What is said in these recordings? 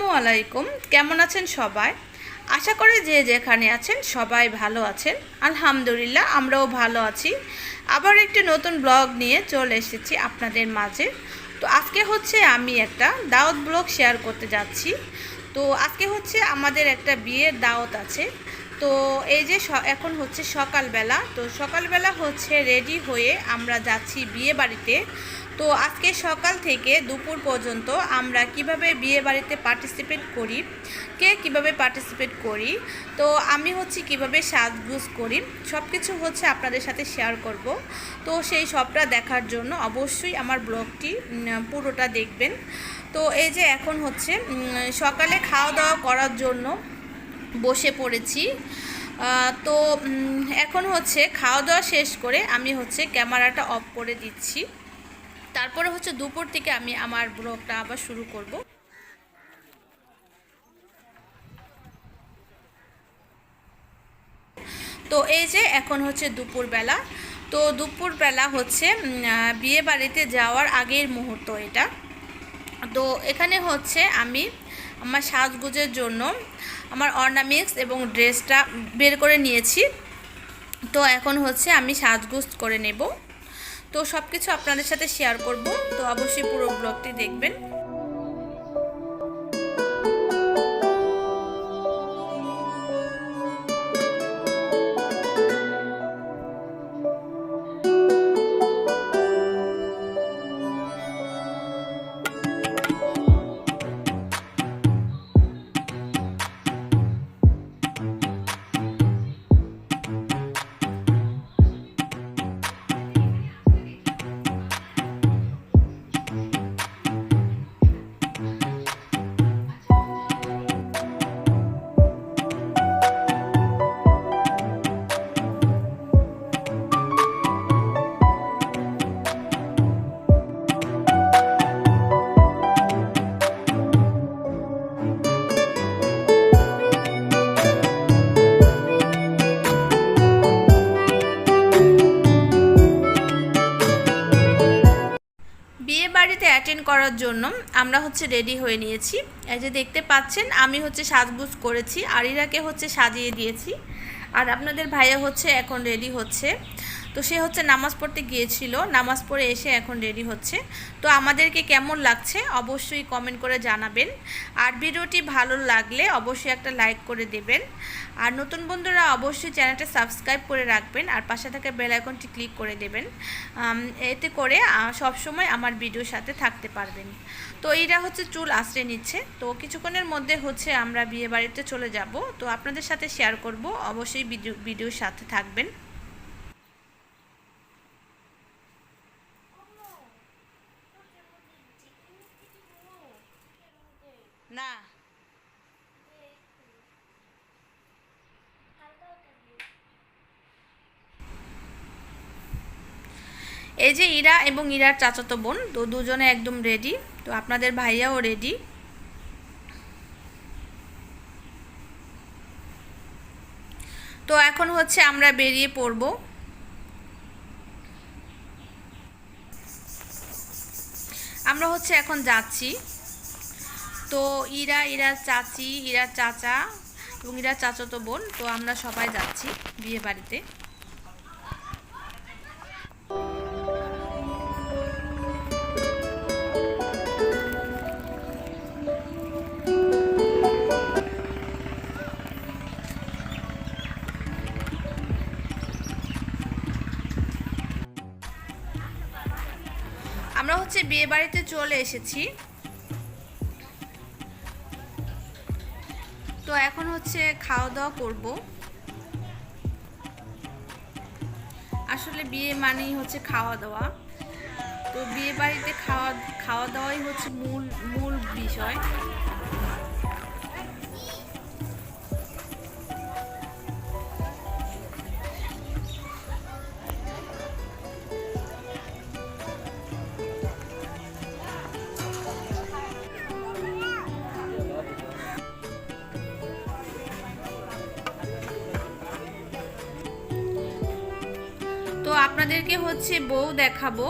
আসসালামু আলাইকুম। কেমন আছেন সবাই? আশা করে যে যেখানে আছেন সবাই ভালো আছেন। আলহামদুলিল্লাহ, আমরাও ভালো আছি। আবার একটি নতুন ব্লগ নিয়ে চলে এসেছি আপনাদের মাঝে। তো আজকে হচ্ছে আমি একটা দাওয়াত ব্লগ শেয়ার করতে যাচ্ছি। তো আজকে হচ্ছে আমাদের একটা বিয়ের দাওয়াত আছে। তো এই যে এখন হচ্ছে সকালবেলা, তো সকালবেলা হচ্ছে রেডি হয়ে আমরা যাচ্ছি বিয়ে বাড়িতে। তো আজকে সকাল থেকে দুপুর পর্যন্ত আমরা কীভাবে বিয়ে বাড়িতে পার্টিসিপেট করি, কে কীভাবে পার্টিসিপেট করি, তো আমি হচ্ছে কীভাবে সাজগুজ করি সব কিছু হচ্ছে আপনাদের সাথে শেয়ার করব। তো সেই সবটা দেখার জন্য অবশ্যই আমার ব্লগটি পুরোটা দেখবেন। তো এই যে এখন হচ্ছে সকালে খাওয়া দাওয়া করার জন্য বসে পড়েছি। তো এখন হচ্ছে খাওয়া দাওয়া শেষ করে আমি হচ্ছে ক্যামেরাটা অফ করে দিচ্ছি। তারপরে হচ্ছে দুপুর থেকে আমি আমার ব্লগটা আবার শুরু করব। তো, এই যে এখন হচ্ছে দুপুরবেলা। তো, দুপুরবেলা হচ্ছে বিয়ে বাড়িতে যাওয়ার আগের মুহূর্ত এটা। তো, এখানে হচ্ছে আমি আমার সাজগুজের জন্য আমার অর্নামিক্স এবং ড্রেসটা বের করে নিয়েছি। তো এখন হচ্ছে আমি সাজগুজ করে নেব। তো সব কিছু আপনাদের সাথে শেয়ার করব। তো অবশ্যই পুরো ব্লগটি দেখবেন। অ্যাটেন্ড করার জন্য আমরা হচ্ছে রেডি হয়ে নিয়েছি। এই যে দেখতে পাচ্ছেন, আমি হচ্ছে সাজগুজ করেছি, আরিরাকে হচ্ছে সাজিয়ে দিয়েছি। আর আপনাদের ভাইয়া হচ্ছে এখন রেডি হচ্ছে। তো সে হচ্ছে নামাজ পড়তে গিয়েছিল, নামাজ পড়ে এসে এখন রেডি হচ্ছে। তো আমাদেরকে কেমন লাগছে অবশ্যই কমেন্ট করে জানাবেন। আর ভিডিওটি ভালো লাগলে অবশ্যই একটা লাইক করে দেবেন। আর নতুন বন্ধুরা অবশ্যই চ্যানেলটা সাবস্ক্রাইব করে রাখবেন আর পাশে থাকা বেল আইকনটি ক্লিক করে দেবেন। এতে করে সব সময় আমার ভিডিওর সাথে থাকতে পারবেন। তো এইটা হচ্ছে চুল আশ্রয় নিচ্ছে। তো কিছুক্ষণের মধ্যে হচ্ছে আমরা বিয়ে বাড়িতে চলে যাব। তো আপনাদের সাথে শেয়ার করব। অবশ্যই ভিডিও ভিডিওর সাথে থাকবেন। না। এই যে ইরা এবং ইরার চাচাতো বোন, তো দুজনে একদম রেডি তো আপনাদের ভাইয়াও রেডি তো এখন হচ্ছে আমরা বেরিয়ে পড়ব। আমরা হচ্ছে এখন যাচ্ছি। তো ইরা ইরা চাচি, ইরা চাচা এবং ইরার চাচাতো বোন। তো আমরা সবাই যাচ্ছি বিয়ে বাড়িতে। আমরা হচ্ছে বিয়ে বাড়িতে চলে এসেছি। তো এখন হচ্ছে খাওয়া দাওয়া করব। আসলে বিয়ে মানেই হচ্ছে খাওয়া দাওয়া তো বিয়ে বাড়িতে খাওয়া খাওয়া দাওয়াই হচ্ছে মূল মূল বিষয়। আপনাদেরকে হচ্ছে বউ দেখাবো।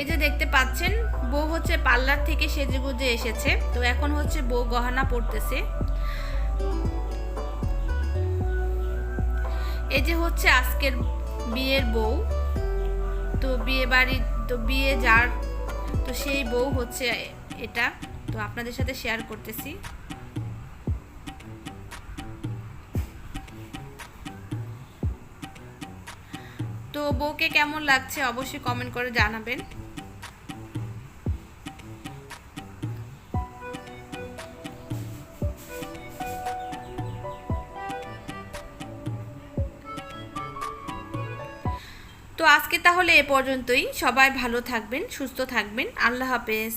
এই যে দেখতে পাচ্ছেন, বউ হচ্ছে পার্লার থেকে সেজে গুজে এসেছে। তো এখন হচ্ছে বউ গহনা পড়তেছে এই যে হচ্ছে আজকের বিয়ের বউ। তো বিয়ে বাড়ি, তো বিয়ে যার, তো সেই বউ হচ্ছে এটা। তো আপনাদের সাথে শেয়ার করতেছি। তো বউকে কেমন লাগছে অবশ্যই কমেন্ট করে জানাবেন। তো আজকে তাহলে এ পর্যন্তই। সবাই ভালো থাকবেন, সুস্থ থাকবেন। আল্লাহ হাফেজ।